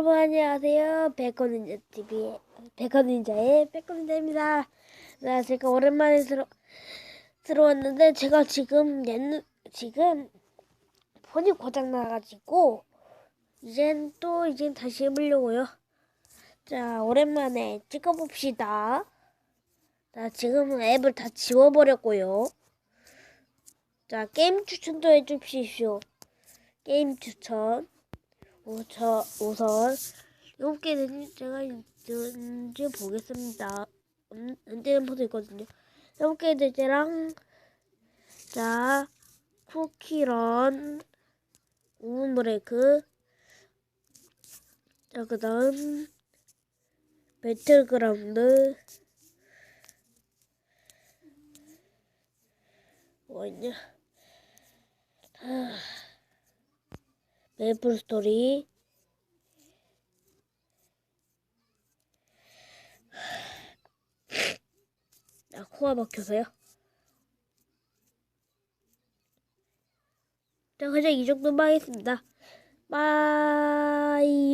여러분 안녕하세요. 백건닌자 TV의 백건닌자의 백건닌자입니다. 나 제가 오랜만에 들어 들어왔는데 제가 지금 옛 지금 폰이 고장 나가지고 이젠 또 이젠 다시 해보려고요. 자 오랜만에 찍어봅시다. 나 지금 앱을 다 지워버렸고요. 자 게임 추천도 해주십시오. 게임 추천. 우선, 우선 일곱 개 되니 제가 이제 보겠습니다. 음, 안 되는 포도 있거든요. 일곱 개 되지랑 자 쿠키런 우문 브레이크 자 그다음 배틀그라운드 뭐 있냐 하... 메이플 스토리. 아 코가 막혀서요? 자 그냥 이 정도만 하겠습니다. 빠이요